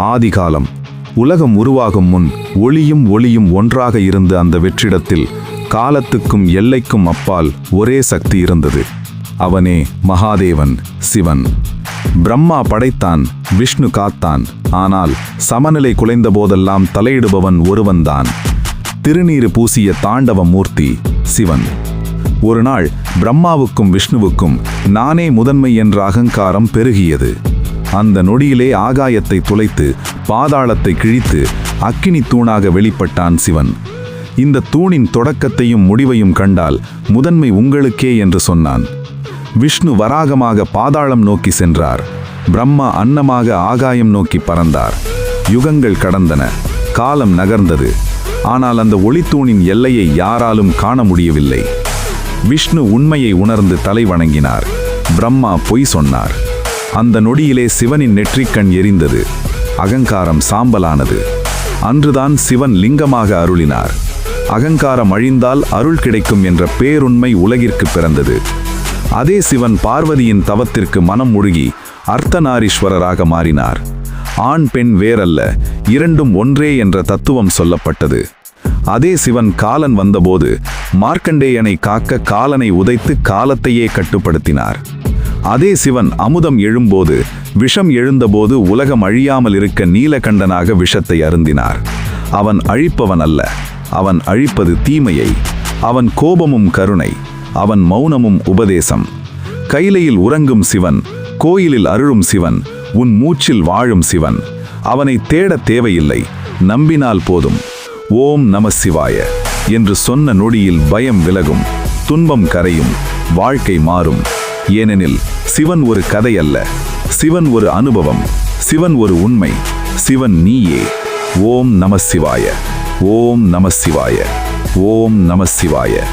ஆதிகாலம். உலகம் உருவாகும் முன் ஒளியும் ஒளியும் ஒன்றாக இருந்த அந்த வெற்றிடத்தில் காலத்துக்கும் எல்லைக்கும் அப்பால் ஒரே சக்தி இருந்தது. அவனே மகாதேவன் சிவன். பிரம்மா படைத்தான் விஷ்ணு காத்தான். ஆனால் சமநிலை குலைந்த போதெல்லாம் தலையிடுபவன் ஒருவன்தான். திருநீறு பூசிய தாண்டவ மூர்த்தி சிவன். ஒரு நாள் பிரம்மாவுக்கும் விஷ்ணுவுக்கும் நானே முதன்மை என்ற அகங்காரம் பெருகியது. அந்த நொடியிலே ஆகாயத்தை துளைத்து பாதாளத்தை கிழித்து அக்கினி தூணாக வெளிப்பட்டான் சிவன். இந்த தூணின் தொடக்கத்தையும் முடிவையும் கண்டால் முதன்மை உங்களுக்கே என்று சொன்னான். விஷ்ணு வராகமாக பாதாளம் நோக்கி சென்றார். பிரம்மா அன்னமாக ஆகாயம் நோக்கி பறந்தார். யுகங்கள் கடந்தன. காலம் நகர்ந்தது. ஆனால் அந்த ஒளித்தூணின் எல்லையை யாராலும் காண முடியவில்லை. விஷ்ணு உண்மையை உணர்ந்து தலை வணங்கினார். பிரம்மா பொய் சொன்னார். அந்த நொடியிலே சிவனின் நெற்றிக்கண் எரிந்தது. அகங்காரம் சாம்பலானது. அன்றுதான் சிவன் லிங்கமாக அருளினார். அகங்காரம் அழிந்தால் அருள் கிடைக்கும் என்ற பேருண்மை உலகிற்கு பிறந்தது. அதே சிவன் பார்வதியின் தவத்திற்கு மனம் முழுகி அர்த்தநாரீஸ்வரராக மாறினார். ஆண் பெண் வேறல்ல இரண்டும் ஒன்றே என்ற தத்துவம் சொல்லப்பட்டது. அதே சிவன் காலன் வந்தபோது மார்க்கண்டேயனை காக்க காலனை உதைத்து காலத்தையே கட்டுப்படுத்தினார். அதே சிவன் அமுதம் எழும்போது விஷம் எழுந்தபோது உலகம் அழியாமல் இருக்க நீலகண்டனாக விஷத்தை அருந்தினார். அவன் அழிப்பவன் அல்ல அவன் அழிப்பது தீமையை அவன் கோபமும் கருணை அவன் மௌனமும் உபதேசம். கைலையில் உறங்கும் சிவன் கோயிலில் அருளும் சிவன் உன் மூச்சில் வாழும் சிவன். அவனை தேடத் தேவையில்லை நம்பினால் போதும். ஓம் நம சிவாய என்று சொன்ன நொடியில் பயம் விலகும் துன்பம் கரையும் வாழ்க்கை மாறும். ஏனெனில் சிவன் ஒரு கதை அல்ல சிவன் ஒரு அனுபவம். சிவன் ஒரு உண்மை. சிவன் நீயே. ஓம் நம சிவாய. ஓம் நம சிவாய. ஓம் நம சிவாய.